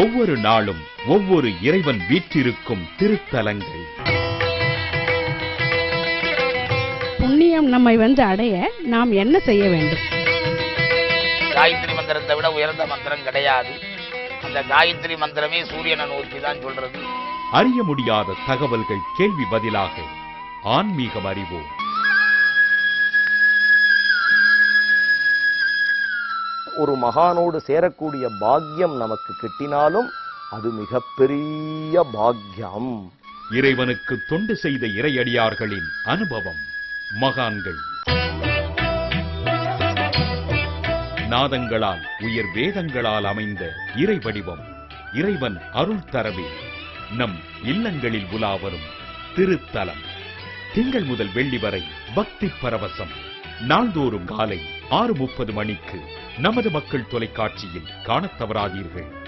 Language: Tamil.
ஒவ்வொரு நாளும் ஒவ்வொரு இறைவன் வீற்றிருக்கும் திருத்தலங்கள். புண்ணியம் நம்மை வந்து அடைய நாம் என்ன செய்ய வேண்டும்? காயத்ரி மந்திரத்தை விட உயர்ந்த மந்திரம் கிடையாது. அந்த காயத்ரி மந்திரமே சூரியனை நோக்கி தான் சொல்றது. அறிய முடியாத தகவல்கள் கேள்வி பதிலாக ஆன்மீகம் அறிவோம். ஒரு மகானோடு சேரக்கூடிய பாக்கியம் நமக்கு கிட்டினாலும் அது மிகப்பெரிய பாக்கியம். இறைவனுக்கு தொண்டு செய்த இறையடியார்களின் அனுபவம் மகான்கள். நாதங்களால் உயர் வேதங்களால் அமைந்த இறை வடிவம் இறைவன் அருள் தரவே. நம் இல்லங்களில் உலாவரும் திருத்தலம். திங்கள் முதல் வெள்ளி வரை பக்தி பரவசம். நாள்தோறும் காலை ஆறு முப்பது மணிக்கு நமது மக்கள் தொலைக்காட்சியில் காணத் தவறாதீர்கள்.